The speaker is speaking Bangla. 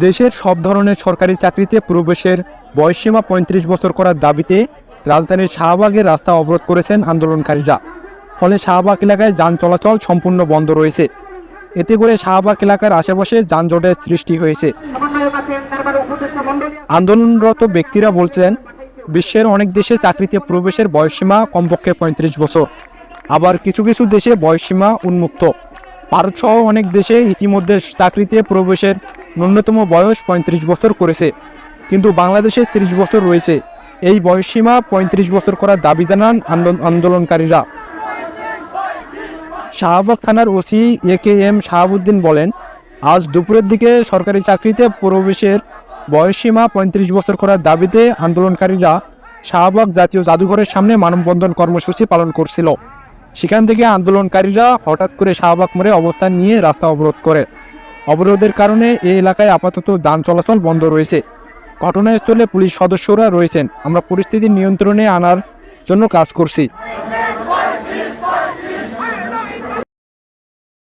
দেশের সব ধরনের সরকারি চাকরিতে প্রবেশের বয়সসীমা পঁয়ত্রিশ বছর করার দাবিতে রাজধানীর শাহবাগের রাস্তা অবরোধ করেছেন আন্দোলনকারীরা। ফলে শাহবাগ এলাকায় যান চলাচল সম্পূর্ণ বন্ধ রয়েছে। এতে করে শাহবাগ এলাকার আশেপাশে যানজটের সৃষ্টি হয়েছে। আন্দোলনরত ব্যক্তিরা বলছেন, বিশ্বের অনেক দেশে চাকরিতে প্রবেশের বয়সসীমা কমপক্ষে পঁয়ত্রিশ বছর। আবার কিছু কিছু দেশে বয়সসীমা উন্মুক্ত। ভারতসহ অনেক দেশে ইতিমধ্যে চাকরিতে প্রবেশের ন্যূনতম বয়স পঁয়ত্রিশ বছর করেছে, কিন্তু বাংলাদেশে তিরিশ বছর রয়েছে। এই বয়সসীমা পঁয়ত্রিশ বছর করার দাবি জানান আন্দোলন- আন্দোলনকারীরা। শাহবাগ থানার OC A K M Shahabuddin বলেন, আজ দুপুরের দিকে সরকারি চাকরিতে প্রবেশের বয়সসীমা পঁয়ত্রিশ বছর করার দাবিতে আন্দোলনকারীরা শাহবাগ জাতীয় জাদুঘরের সামনে মানববন্ধন কর্মসূচি পালন করছিল। সেখান থেকে আন্দোলনকারীরা হঠাৎ করে শাহবাগ মোড়ে অবস্থান নিয়ে রাস্তা অবরোধ করে। অবরোধের কারণে এই এলাকায় আপাতত যান চলাচল বন্ধ রয়েছে। ঘটনাস্থলে পুলিশ সদস্যরা রয়েছেন। আমরা পরিস্থিতি নিয়ন্ত্রণে আনার জন্য কাজ করছি।